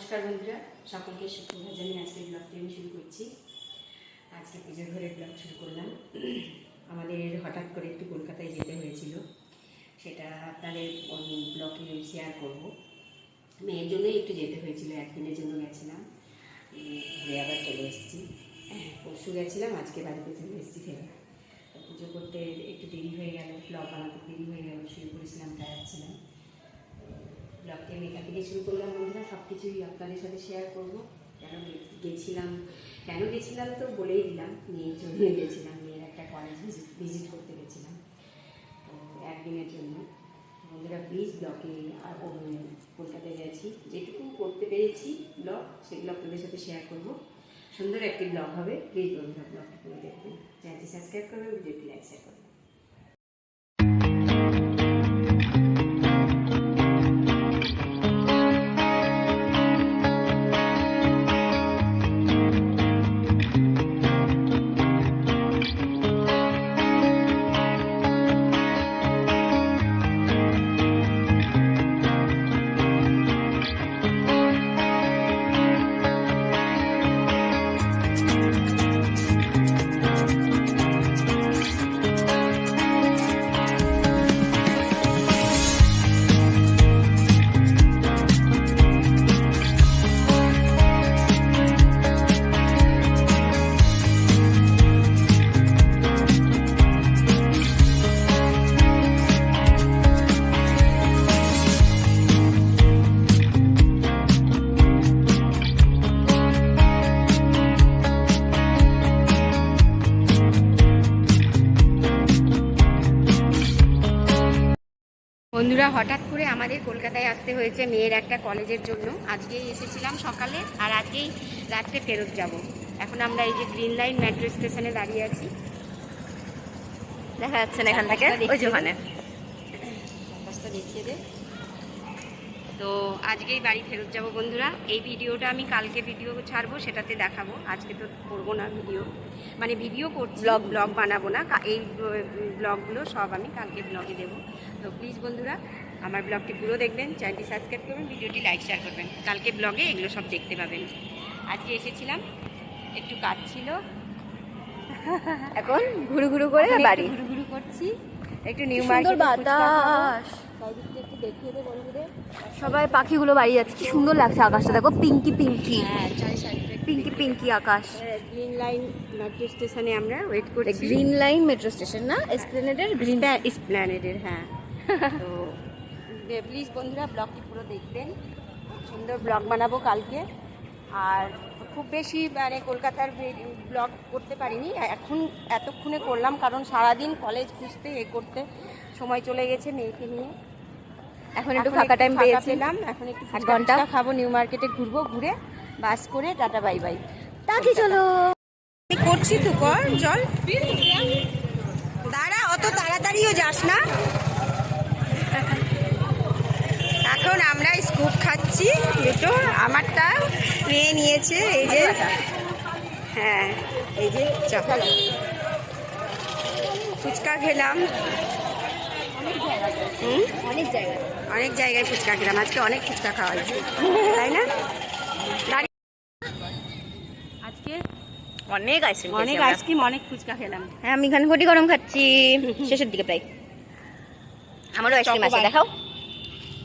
নমস্কার বন্ধুরা, সকলকে সুপ্রভাত জানিয়ে আজকে ব্লগটি আমি শুরু করছি। আজকে পুজোর ঘরে ব্লগ শুরু করলাম। আমাদের হঠাৎ করে একটু কলকাতায় যেতে হয়েছিল। সেটা আপনাদের ব্লগে শেয়ার করব। মেয়ের জন্যই একটু যেতে হয়েছিল, একদিনের জন্য গেছিলাম। ঘুরে আবার চলে এসেছি। পরশু গেছিলাম, আজকে বাড়িতে চলে এসেছি ফেরা। তো পুজো করতে একটু দেরি হয়ে গেল ব্লগ বানাতে দেরি হয়ে গেল শুরু করেছিলাম টায়ার ছিলাম। ব্লগটি আমি একা থেকে শুরু করলাম। বন্ধুরা সব কিছুই আপনাদের সাথে শেয়ার করব। কেন গেছিলাম? কেন গেছিলাম তো বলেই দিলাম মেয়ের জন্য গেছিলাম মেয়ের একটা কলেজ ভিজিট ভিজিট করতে গেছিলাম। তো একদিনের জন্য। বন্ধুরা প্লিজ ব্লগে আর কলকাতায় গেছি যেটুকু করতে পেরেছি ব্লগ সেগুলো আপনাদের সাথে শেয়ার করব। সুন্দর একটি ব্লগ হবে। প্লিজ বন্ধুরা ব্লগটি করে দেখবেন চ্যানেলটি সাবস্ক্রাইব করবেন ভিডিওটি লাইক শেয়ার করবেন। বন্ধুরা হঠাৎ করে আমাদের কলকাতায় আসতে হয়েছে মেয়ের একটা কলেজের জন্য। আজকেই এসেছিলাম সকালে আর আজকেই রাত্রে ফেরত যাব। এখন আমরা এই যে গ্রিন লাইন মেট্রো স্টেশনে দাঁড়িয়ে আছি। দেখা যাচ্ছে না এখান থেকে ওই দেখিয়ে দে। তো আজকেই বাড়ি ফেরত যাব বন্ধুরা। এই ভিডিওটা আমি কালকে ভিডিও ছাড়বো সেটাতে দেখাবো। আজকে তো করব না ভিডিও মানে ভিডিও করছি ব্লগ ব্লগ বানাবো না। এই ব্লগগুলো সব আমি কালকে ব্লগে দেবো। তো প্লিজ বন্ধুরা আমার ব্লগটি পুরো দেখবেন চ্যানেলটি সাবস্ক্রাইব করবেন ভিডিওটি লাইক শেয়ার করবেন। কালকে ব্লগে এগুলো সব দেখতে পাবেন। আজকে এসেছিলাম একটু কাজ ছিল। এখন ঘুরু ঘুরু করে বাড়ি। ঘুরু ঘুরু করছি। একটু নিউ মার্কেট বাতাস। চারিদিকটা একটু দেখিয়ে দে বন্ধুদের সবাই পাখিগুলো বাড়ি যাচ্ছে কি সুন্দর লাগছে আকাশটা দেখো পিঙ্কি পিঙ্কি। হ্যাঁ Pinki Pinki Akash. Green line metro স্টেশনে আমরা ওয়েট করছি। গ্রিন লাইন মেট্রো স্টেশন না? এসপ্লেনেডের গ্রিন স্প্ল্যানেডের হ্যাঁ। তো প্লিজ বন্ধুরা ব্লগটি পুরো দেখবেন। সুন্দর ব্লগ বানাবো কালকে। আর খুব বেশি মানে কলকাতার ব্লগ করতে পারিনি। এখন এতক্ষণে করলাম কারণ সারাদিন কলেজ খুঁজতে এ করতে সময় চলে গেছে মেয়েকে নিয়ে। এখন একটু ফাঁকা টাইম ফাঁকা পেয়েছি। পেলাম এখন একটু এক ঘণ্টা। খাব নিউ মার্কেটে ঘুরবো ঘুরে বাস করে টাটা বাই বাই। তাকি চলো। আমি করছি তো কর জল। দাঁড়া অত তাড়াতাড়িও যাস না। এখন আমরা স্কুপ খাচ্ছি দুটো আমারটা নিয়ে নিয়েছে এই যে হ্যাঁ এই যে চল। ফুচকা খেলাম। হুম? অনেক জায়গা অনেক জায়গায় ফুচকা খেলাম আজকে অনেক ফুচকা খাওয়া হয়েছে তাই না? আজকে? অনেক আইসক্রিম অনেক আইসক্রিম অনেক ফুচকা খেলাম। হ্যাঁ আমি এখানে ঘটি গরম খাচ্ছি। শেষের দিকে প্রায়। আমারও আইসক্রিম আছে দেখাও।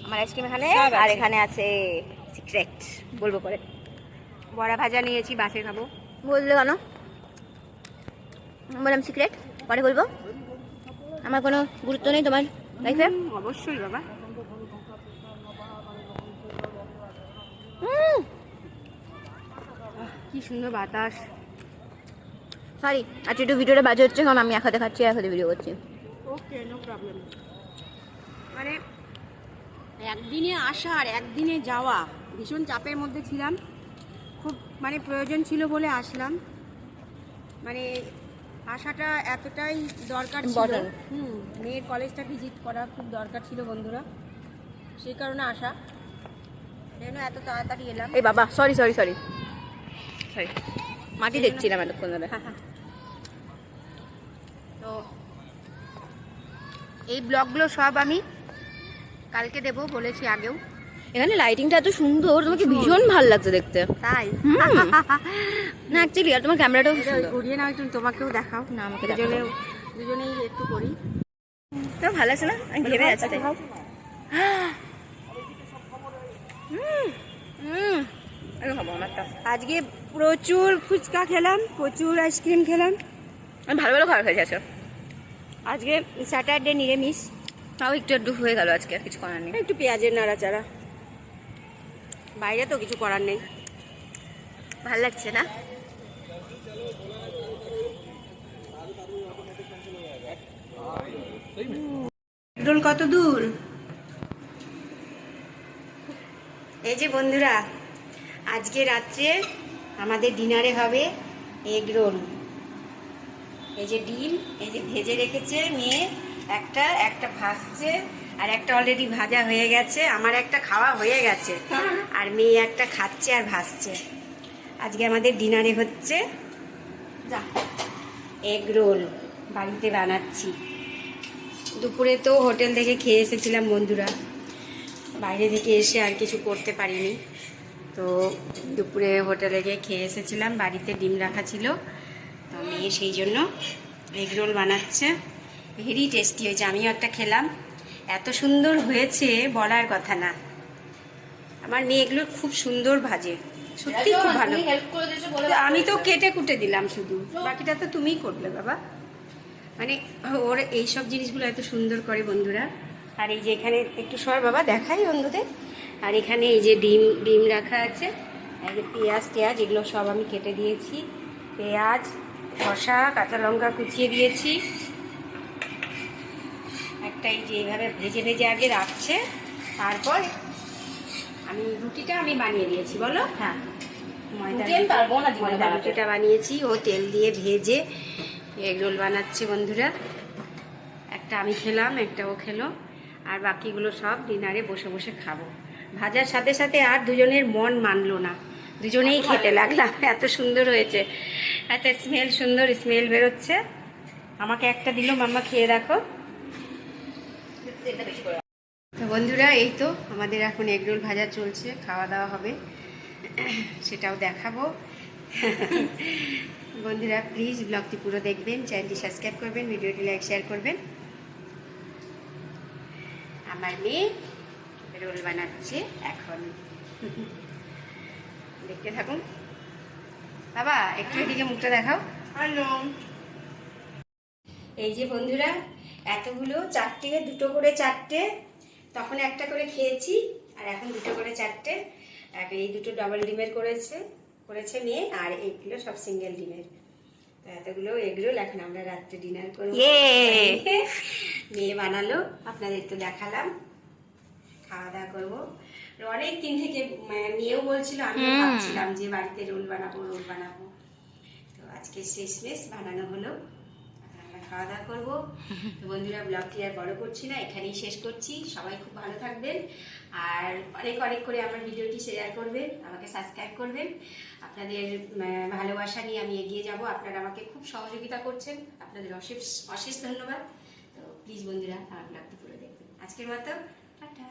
আমার আইসক্রিম এখানে আর এখানে আছে সিক্রেট বলব পরে। বড়া ভাজা নিয়েছি বাসে খাব। বললে কেন? বললাম সিক্রেট পরে বলব। আমার কোনো গুরুত্ব নেই তোমার লাইফে অবশ্যই বাবা। কি সুন্দর বাতাস। সরি আচ্ছা একটু ভিডিওটা বাজে হচ্ছে কারণ আমি এক হাতে খাচ্ছি এক হাতে ভিডিও করছি। ওকে নো প্রবলেম মানে একদিনে আসা আর একদিনে যাওয়া ভীষণ চাপের মধ্যে ছিলাম। খুব মানে প্রয়োজন ছিল বলে আসলাম। মানে আসাটা এতটাই দরকার ছিল। হুম মেয়ের কলেজটা ভিজিট করা খুব দরকার ছিল বন্ধুরা। সেই কারণে আসা। এত তাড়াতাড়ি এলাম। এই বাবা সরি সরি সরি সরি মাটি দেখছিলাম এতক্ষণ ধরে তো এই ব্লগগুলো সব আমি কালকে দেবো বলেছি আগেও। এখানে লাইটিংটা এত সুন্দর তোমাকে ভীষণ ভালো লাগছে দেখতে। তাই। না অ্যাকচুয়ালি আর তোমার ক্যামেরাটাও ঘুরিয়ে নাও একটু তোমাকেও দেখাও। না আমাকে দুজনে দুজনেই একটু করি। তো ভালো আছে না? আমি ভেবে আছি। তাই হুম হুম আমি খাব আমারটা আজকে প্রচুর ফুচকা খেলাম প্রচুর আইসক্রিম খেলাম। আমি ভালো ভালো খাবার খেয়েছি আজকে আজকে স্যাটারডে নিরামিষ। তাও একটু একটু হয়ে গেল আজকে আর কিছু করার নেই। একটু পেঁয়াজের নাড়াচাড়া। বাইরে তো কিছু করার নেই। ভালো লাগছে না? কত দূর? এই যে বন্ধুরা আজকে রাত্রে আমাদের ডিনারে হবে এগ রোল। এই যে ডিম এই যে ভেজে রেখেছে মেয়ে একটা একটা ভাজছে আর একটা অলরেডি ভাজা হয়ে গেছে আমার একটা খাওয়া হয়ে গেছে আর মেয়ে একটা খাচ্ছে আর ভাজছে। আজকে আমাদের ডিনারে হচ্ছে এগ রোল বাড়িতে বানাচ্ছি। দুপুরে তো হোটেল থেকে খেয়ে এসেছিলাম বন্ধুরা। বাইরে থেকে এসে আর কিছু করতে পারিনি। তো দুপুরে হোটেলে গিয়ে খেয়ে এসেছিলাম বাড়িতে ডিম রাখা ছিল। তো মেয়ে সেই জন্য এগ রোল বানাচ্ছে। ভেরি টেস্টি হয়েছে আমিও একটা খেলাম। এত সুন্দর হয়েছে বলার কথা না। আমার মেয়ে এগুলো খুব সুন্দর ভাজে সত্যি খুব ভালো। আমি তো কেটে কুটে দিলাম শুধু বাকিটা তো তুমিই করলে বাবা। মানে ওর এই সব জিনিসগুলো এত সুন্দর করে বন্ধুরা। আর এই যে এখানে একটু সর বাবা দেখাই বন্ধুদের। আর এখানে এই যে ডিম ডিম রাখা আছে। এই যে পেঁয়াজ টেয়াজ এগুলো সব আমি কেটে দিয়েছি। পেঁয়াজ শসা কাঁচা লঙ্কা কুচিয়ে দিয়েছি। একটা এই যে এইভাবে ভেজে ভেজে আগে রাখছে। তারপর আমি রুটিটা আমি বানিয়ে দিয়েছি বলো? হ্যাঁ। ময়দা। রুটিটা বানিয়েছি ও তেল দিয়ে ভেজে এগ রোল বানাচ্ছে বন্ধুরা। একটা আমি খেলাম একটা ও খেলো। আর বাকিগুলো সব ডিনারে বসে বসে খাব। ভাজার সাথে সাথে আর দুজনের মন মানলো না। দুজনেই খেতে লাগলাম। এত সুন্দর হয়েছে। এত স্মেল সুন্দর স্মেল বেরোচ্ছে। আমাকে একটা দিল, মাম্মা খেয়ে দেখো। তো বন্ধুরা, এই তো আমাদের এখন এগরোল ভাজা চলছে, খাওয়া দাওয়া হবে। সেটাও দেখাবো। বন্ধুরা প্লিজ ব্লগটি পুরো দেখবেন চ্যানেলটি সাবস্ক্রাইব করবেন, ভিডিওটি লাইক শেয়ার করবেন। আমার মেয়ে রোল বানাচ্ছে এখন। দেখতে থাকুন। বাবা একটু এদিকে মুখটা দেখাও। এই যে বন্ধুরা এতগুলো চারটে দুটো করে চারটে। তখন একটা করে খেয়েছি আর এখন দুটো করে চারটে। আর এই দুটো ডাবল ডিমের করেছে করেছে মেয়ে আর এইগুলো সব সিঙ্গেল ডিমের। তো এতগুলো এগরোল এখন আমরা রাত্রে ডিনার করব। মেয়ে বানালো আপনাদের তো দেখালাম। খাওয়া দাওয়া করব। অনেক দিন থেকে মেয়েও বলছিল আমিও ভাবছিলাম যে বাড়িতে রোল বানাবো রোল বানাবো। তো আজকে শেষমেশ বানানো হলো। আমরা খাওয়া দাওয়া করব। তো বন্ধুরা ব্লগটি আর বড় করছি না এখানেই শেষ করছি। সবাই খুব ভালো থাকবেন। আর অনেক অনেক করে আমার ভিডিওটি শেয়ার করবেন আমাকে সাবস্ক্রাইব করবেন। আপনাদের ভালোবাসা নিয়ে আমি এগিয়ে যাব। আপনারা আমাকে খুব সহযোগিতা করছেন। আপনাদের অশেষ অশেষ ধন্যবাদ। প্লিজ বন্ধুরা আমার ব্লগটি পুরো দেখবেন। আজকের মতো টাটা।